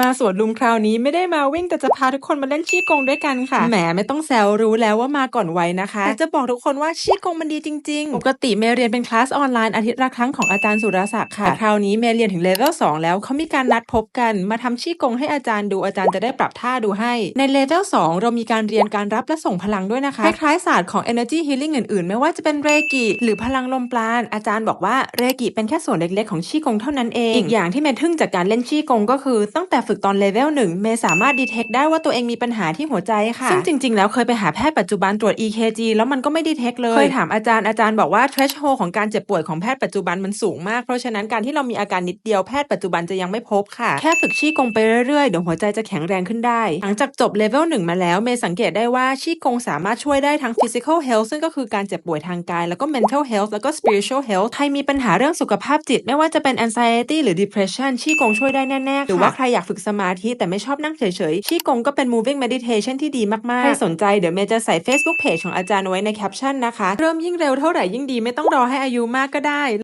มาสวนลุมคราวนี้ไม่ได้มาวิ่งแต่จะพาทุกคนมาเล่นชี้กงด้วยกันค่ะ แหมไม่ต้องแซวรู้แล้วว่ามาก่อนวัยนะคะแต่จะบอกทุกคนว่าชี้กงมันดีจริง ๆ ปกติเมย์เรียนเป็นคลาสออนไลน์อาทิตย์ละครั้งของอาจารย์สุรศักดิ์ค่ะแต่คราวนี้เมย์เรียนถึงเลเวล2แล้วเขามีการนัดพบกันมาทำชี้กงให้อาจารย์ดูอาจารย์จะได้ปรับท่าดูให้ ในเลเวล2เรามีการเรียนการรับและส่งพลังด้วยนะคะ คล้ายๆศาสตร์ของ energy healing อื่นๆ ไม่ว่าจะเป็นเรกิหรือพลังลมปราณอาจารย์บอกว่าเรกิเป็นแค่ส่วนเล็กๆของชี้กงเท่านั้นเอง อีกอย่างที่เมย์ทึ่งจากการเล่นชี้กงก็คือตั้งแต่ฝึกตอนเลเวลหนึ่งเมย์สามารถดีเทคได้ว่าตัวเองมีปัญหาที่หัวใจค่ะ ซึ่งจริง ๆ แล้วเคยไปหาแพทย์ปัจจุบันตรวจ EKG แล้วมันก็ไม่ดีเทคเลย เคยถามอาจารย์อาจารย์บอกว่า threshold ของการเจ็บป่วยของแพทย์ปัจจุบันมันสูงมาก เพราะฉะนั้นการที่เรามีอาการนิดเดียวแพทย์ปัจจุบันจะยังไม่พบค่ะ แค่ฝึกชี้กงไปเรื่อยๆ เดี๋ยวหัวใจจะแข็งแรงขึ้นได้ หลังจากจบเลเวลหนึ่งมาแล้วเมย์สังเกตได้ว่าชี้กงสามารถช่วยได้ทั้ง physical health ซึ่งก็คือการเจ็บป่วยทางกายแล้วก็ mental health แล้วก็ spiritual health ใครมีปัญหาเรื่องสุขภาพจิต ไม่ว่าจะเป็น anxiety หรือ depression ชี้กงช่วยได้แน่ๆหรือว่าใครอยากฝึกสมาธิแต่ไม่ชอบนั่งเฉยๆ ชี้กงก็เป็น moving meditation ที่ดีมากๆ ใครสนใจเดี๋ยวเมย์จะใส่ Facebook page ของอาจารย์ไว้ในแคปชั่นนะคะ เริ่มยิ่งเร็วเท่าไหร่ยิ่งดีไม่ต้องรอให้อายุมากก็ได้